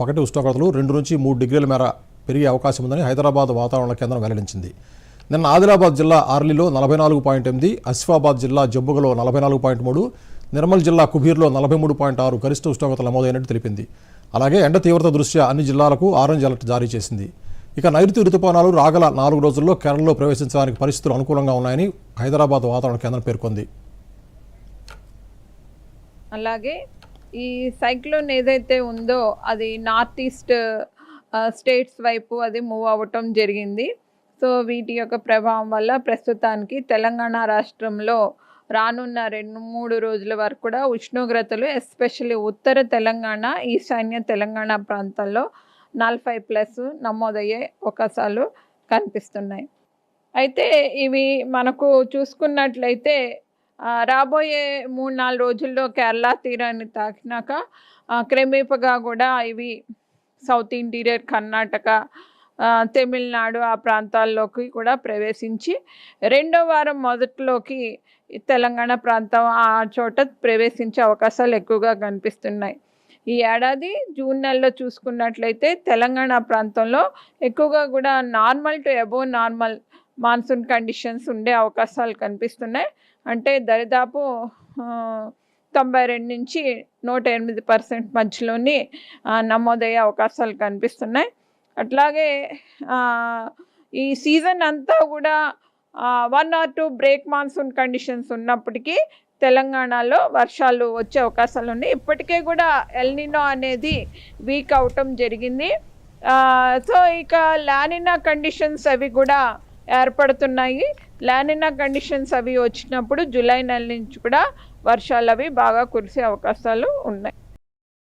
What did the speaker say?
పగటి ఉష్ణోగ్రతలు రెండు నుంచి మూడు డిగ్రీల మేర పెరిగే అవకాశం ఉందని హైదరాబాద్ వాతావరణ కేంద్రం వెల్లడించింది. నిన్న ఆదిలాబాద్ జిల్లా ఆర్లీలో నలభై నాలుగు పాయింట్ ఎనిమిది ఆసిఫాబాద్ జిల్లా జబ్బుగలో నలభై నాలుగు పాయింట్ మూడు నిర్మల్ జిల్లా కుబీర్లో నలభై మూడు పాయింట్ ఆరు గరిష్ట ఉష్ణోగ్రతలు నమోదైనట్టు తెలిపింది. అలాగే ఎండ తీవ్రత దృష్ట్యా అన్ని జిల్లాలకు ఆరెంజ్ అలర్ట్ జారీ చేసింది. ఇక నైరుతి రుతుపవనాలు రాగల నాలుగు రోజుల్లో కేరళలో ప్రవేశించడానికి పరిస్థితులు అనుకూలంగా ఉన్నాయని హైదరాబాద్ వాతావరణ కేంద్రం పేర్కొంది. అలాగే ఈ సైక్లోన్ ఏదైతే ఉందో అది నార్త్ ఈస్ట్ స్టేట్స్ వైపు అది మూవ్ అవ్వటం జరిగింది. సో వీటి యొక్క ప్రభావం వల్ల ప్రస్తుతానికి తెలంగాణ రాష్ట్రంలో రానున్న రెండు మూడు రోజుల వరకు కూడా ఉష్ణోగ్రతలు ఎస్పెషల్లీ ఉత్తర తెలంగాణ ఈశాన్య తెలంగాణ ప్రాంతాల్లో నలభై ప్లస్ నమోదయ్యే అవకాశాలు కనిపిస్తున్నాయి. అయితే ఇవి మనకు చూసుకున్నట్లయితే రాబోయే మూడు నాలుగు రోజుల్లో కేరళ తీరాన్ని తాకినాక క్రమేపగా కూడా ఇవి సౌత్ ఇంటీరియర్ కర్ణాటక తమిళనాడు ఆ ప్రాంతాల్లోకి కూడా ప్రవేశించి రెండో వారం మొదట్లోకి తెలంగాణ ప్రాంతం ఆ చోట ప్రవేశించే అవకాశాలు ఎక్కువగా కనిపిస్తున్నాయి. ఈ ఏడాది జూన్ నెలలో చూసుకున్నట్లయితే తెలంగాణ ప్రాంతంలో ఎక్కువగా కూడా normal to above normal monsoon conditions ఉండే అవకాశాలు కనిపిస్తున్నాయి. అంటే దరిదాపు తొంభై రెండు నుంచి నూట ఎనిమిది పర్సెంట్ మధ్యలోని నమోదయ్యే అవకాశాలు కనిపిస్తున్నాయి. అట్లాగే ఈ సీజన్ అంతా కూడా one or two break monsoon conditions ఉన్నప్పటికీ తెలంగాణలో వర్షాలు వచ్చే అవకాశాలు ఉన్నాయి. ఇప్పటికే కూడా ఎల్నినో అనేది వీక్ అవటం జరిగింది. సో ఇక లానినా కండిషన్స్ అవి కూడా ఏర్పడుతున్నాయి. లానినా కండిషన్స్ అవి వచ్చినప్పుడు జూలై నెల నుంచి కూడా వర్షాలు అవి బాగా కురిసే అవకాశాలు ఉన్నాయి.